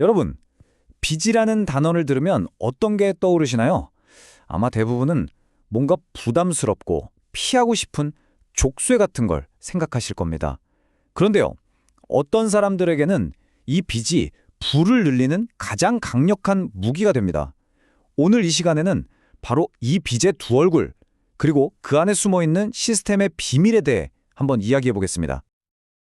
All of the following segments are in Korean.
여러분, 빚이라는 단어를 들으면 어떤 게 떠오르시나요? 아마 대부분은 뭔가 부담스럽고 피하고 싶은 족쇄 같은 걸 생각하실 겁니다. 그런데요, 어떤 사람들에게는 이 빚이 불을 늘리는 가장 강력한 무기가 됩니다. 오늘 이 시간에는 바로 이 빚의 두 얼굴, 그리고 그 안에 숨어 있는 시스템의 비밀에 대해 한번 이야기해 보겠습니다.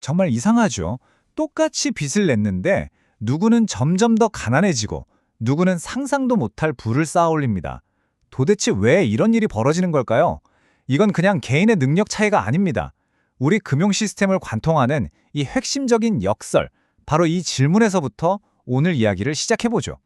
정말 이상하죠. 똑같이 빚을 냈는데 누구는 점점 더 가난해지고 누구는 상상도 못할 부를 쌓아 올립니다. 도대체 왜 이런 일이 벌어지는 걸까요? 이건 그냥 개인의 능력 차이가 아닙니다. 우리 금융 시스템을 관통하는 이 핵심적인 역설, 바로 이 질문에서부터 오늘 이야기를 시작해보죠.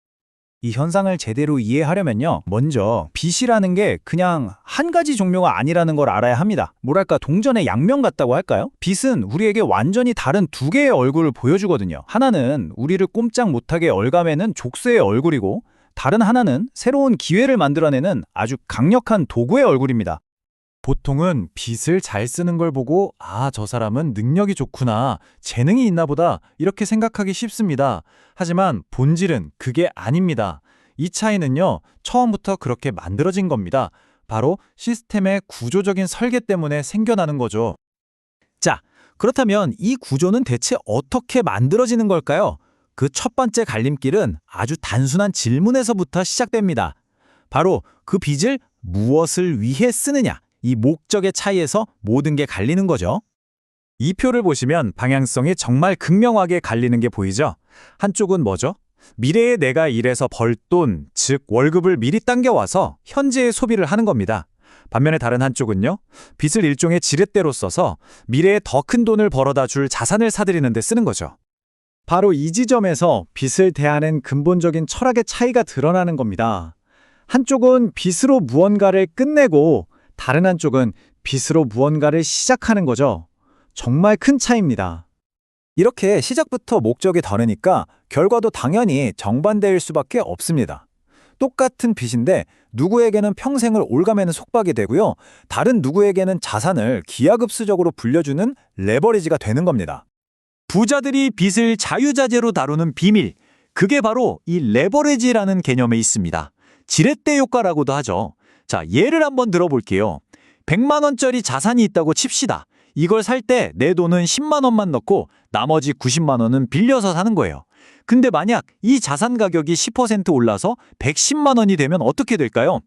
이 현상을 제대로 이해하려면요. 먼저 빚이라는 게 그냥 한 가지 종류가 아니라는 걸 알아야 합니다. 뭐랄까 동전의 양면 같다고 할까요? 빚은 우리에게 완전히 다른 두 개의 얼굴을 보여주거든요. 하나는 우리를 꼼짝 못하게 얼감매는 족쇄의 얼굴이고 다른 하나는 새로운 기회를 만들어내는 아주 강력한 도구의 얼굴입니다. 보통은 빚을 잘 쓰는 걸 보고 아, 저 사람은 능력이 좋구나, 재능이 있나 보다 이렇게 생각하기 쉽습니다. 하지만 본질은 그게 아닙니다. 이 차이는요, 처음부터 그렇게 만들어진 겁니다. 바로 시스템의 구조적인 설계 때문에 생겨나는 거죠. 자, 그렇다면 이 구조는 대체 어떻게 만들어지는 걸까요? 그 첫 번째 갈림길은 아주 단순한 질문에서부터 시작됩니다. 바로 그 빚을 무엇을 위해 쓰느냐, 이 목적의 차이에서 모든 게 갈리는 거죠. 이 표를 보시면 방향성이 정말 극명하게 갈리는 게 보이죠? 한쪽은 뭐죠? 미래에 내가 일해서 벌 돈, 즉 월급을 미리 당겨와서 현재의 소비를 하는 겁니다. 반면에 다른 한쪽은요, 빚을 일종의 지렛대로 써서 미래에 더 큰 돈을 벌어다 줄 자산을 사들이는 데 쓰는 거죠. 바로 이 지점에서 빚을 대하는 근본적인 철학의 차이가 드러나는 겁니다. 한쪽은 빚으로 무언가를 끝내고 다른 한쪽은 빚으로 무언가를 시작하는 거죠. 정말 큰 차이입니다. 이렇게 시작부터 목적이 다르니까 결과도 당연히 정반대일 수밖에 없습니다. 똑같은 빚인데 누구에게는 평생을 올가매는 속박이 되고요. 다른 누구에게는 자산을 기하급수적으로 불려주는 레버리지가 되는 겁니다. 부자들이 빚을 자유자재로 다루는 비밀, 그게 바로 이 레버리지라는 개념에 있습니다. 지렛대 효과라고도 하죠. 자, 예를 한번 들어볼게요. 100만 원짜리 자산이 있다고 칩시다. 이걸 살 때 내 돈은 10만 원만 넣고 나머지 90만 원은 빌려서 사는 거예요. 근데 만약 이 자산 가격이 10% 올라서 110만 원이 되면 어떻게 될까요?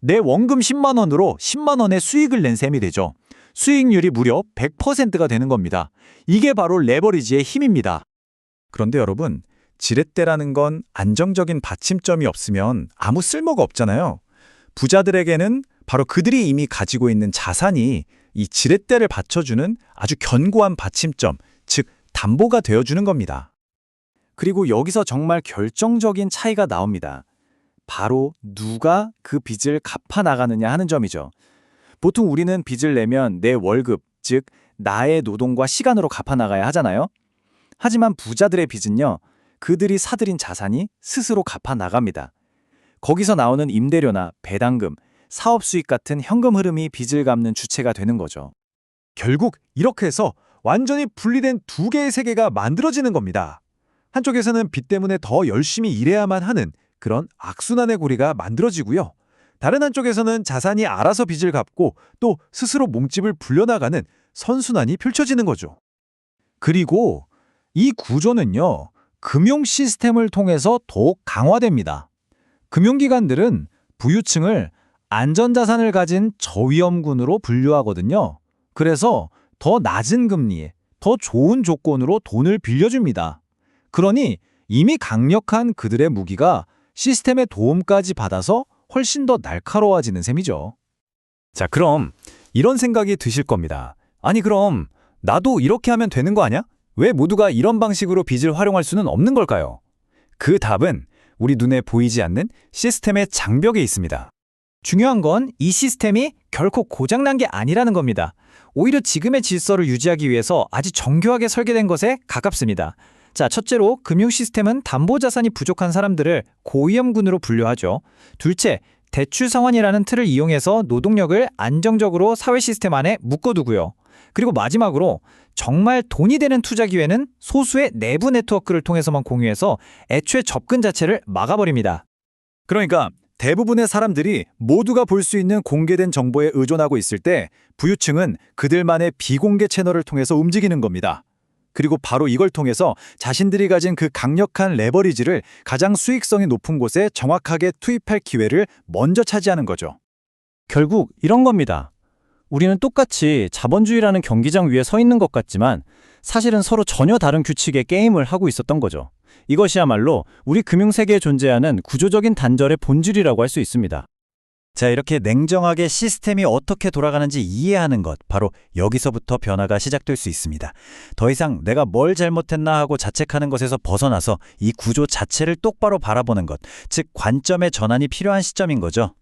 내 원금 10만 원으로 10만 원의 수익을 낸 셈이 되죠. 수익률이 무려 100%가 되는 겁니다. 이게 바로 레버리지의 힘입니다. 그런데 여러분, 지렛대라는 건 안정적인 받침점이 없으면 아무 쓸모가 없잖아요. 부자들에게는 바로 그들이 이미 가지고 있는 자산이 이 지렛대를 받쳐주는 아주 견고한 받침점, 즉 담보가 되어주는 겁니다. 그리고 여기서 정말 결정적인 차이가 나옵니다. 바로 누가 그 빚을 갚아 나가느냐 하는 점이죠. 보통 우리는 빚을 내면 내 월급, 즉 나의 노동과 시간으로 갚아 나가야 하잖아요. 하지만 부자들의 빚은요. 그들이 사들인 자산이 스스로 갚아 나갑니다. 거기서 나오는 임대료나 배당금, 사업 수익 같은 현금 흐름이 빚을 갚는 주체가 되는 거죠. 결국 이렇게 해서 완전히 분리된 두 개의 세계가 만들어지는 겁니다. 한쪽에서는 빚 때문에 더 열심히 일해야만 하는 그런 악순환의 고리가 만들어지고요. 다른 한쪽에서는 자산이 알아서 빚을 갚고 또 스스로 몸집을 불려나가는 선순환이 펼쳐지는 거죠. 그리고 이 구조는요, 금융 시스템을 통해서 더욱 강화됩니다. 금융기관들은 부유층을 안전자산을 가진 저위험군으로 분류하거든요. 그래서 더 낮은 금리에 더 좋은 조건으로 돈을 빌려줍니다. 그러니 이미 강력한 그들의 무기가 시스템의 도움까지 받아서 훨씬 더 날카로워지는 셈이죠. 자, 그럼 이런 생각이 드실 겁니다. 아니, 그럼 나도 이렇게 하면 되는 거 아니야? 왜 모두가 이런 방식으로 빚을 활용할 수는 없는 걸까요? 그 답은 우리 눈에 보이지 않는 시스템의 장벽에 있습니다. 중요한 건 이 시스템이 결코 고장난 게 아니라는 겁니다. 오히려 지금의 질서를 유지하기 위해서 아주 정교하게 설계된 것에 가깝습니다. 자, 첫째로 금융 시스템은 담보 자산이 부족한 사람들을 고위험군으로 분류하죠. 둘째, 대출 상환이라는 틀을 이용해서 노동력을 안정적으로 사회 시스템 안에 묶어두고요. 그리고 마지막으로 정말 돈이 되는 투자 기회는 소수의 내부 네트워크를 통해서만 공유해서 애초에 접근 자체를 막아버립니다. 그러니까 대부분의 사람들이 모두가 볼 수 있는 공개된 정보에 의존하고 있을 때 부유층은 그들만의 비공개 채널을 통해서 움직이는 겁니다. 그리고 바로 이걸 통해서 자신들이 가진 그 강력한 레버리지를 가장 수익성이 높은 곳에 정확하게 투입할 기회를 먼저 차지하는 거죠. 결국 이런 겁니다. 우리는 똑같이 자본주의라는 경기장 위에 서 있는 것 같지만 사실은 서로 전혀 다른 규칙의 게임을 하고 있었던 거죠. 이것이야말로 우리 금융세계에 존재하는 구조적인 단절의 본질이라고 할 수 있습니다. 자, 이렇게 냉정하게 시스템이 어떻게 돌아가는지 이해하는 것, 바로 여기서부터 변화가 시작될 수 있습니다. 더 이상 내가 뭘 잘못했나 하고 자책하는 것에서 벗어나서 이 구조 자체를 똑바로 바라보는 것, 즉 관점의 전환이 필요한 시점인 거죠.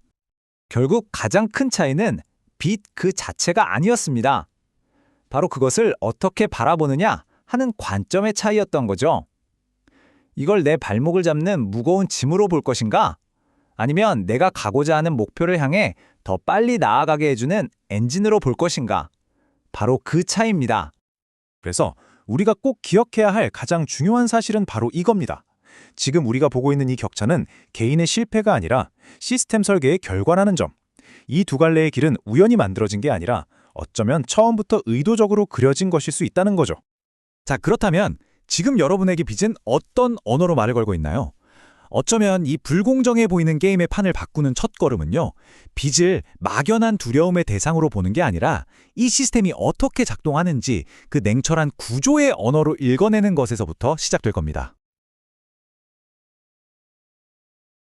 결국 가장 큰 차이는 빚그 자체가 아니었습니다. 바로 그것을 어떻게 바라보느냐 하는 관점의 차이였던 거죠. 이걸 내 발목을 잡는 무거운 짐으로 볼 것인가? 아니면 내가 가고자 하는 목표를 향해 더 빨리 나아가게 해주는 엔진으로 볼 것인가? 바로 그 차이입니다. 그래서 우리가 꼭 기억해야 할 가장 중요한 사실은 바로 이겁니다. 지금 우리가 보고 있는 이 격차는 개인의 실패가 아니라 시스템 설계의 결과라는 점. 이 두 갈래의 길은 우연히 만들어진 게 아니라 어쩌면 처음부터 의도적으로 그려진 것일 수 있다는 거죠. 자, 그렇다면 지금 여러분에게 빚은 어떤 언어로 말을 걸고 있나요? 어쩌면 이 불공정해 보이는 게임의 판을 바꾸는 첫 걸음은요, 빚을 막연한 두려움의 대상으로 보는 게 아니라 이 시스템이 어떻게 작동하는지 그 냉철한 구조의 언어로 읽어내는 것에서부터 시작될 겁니다.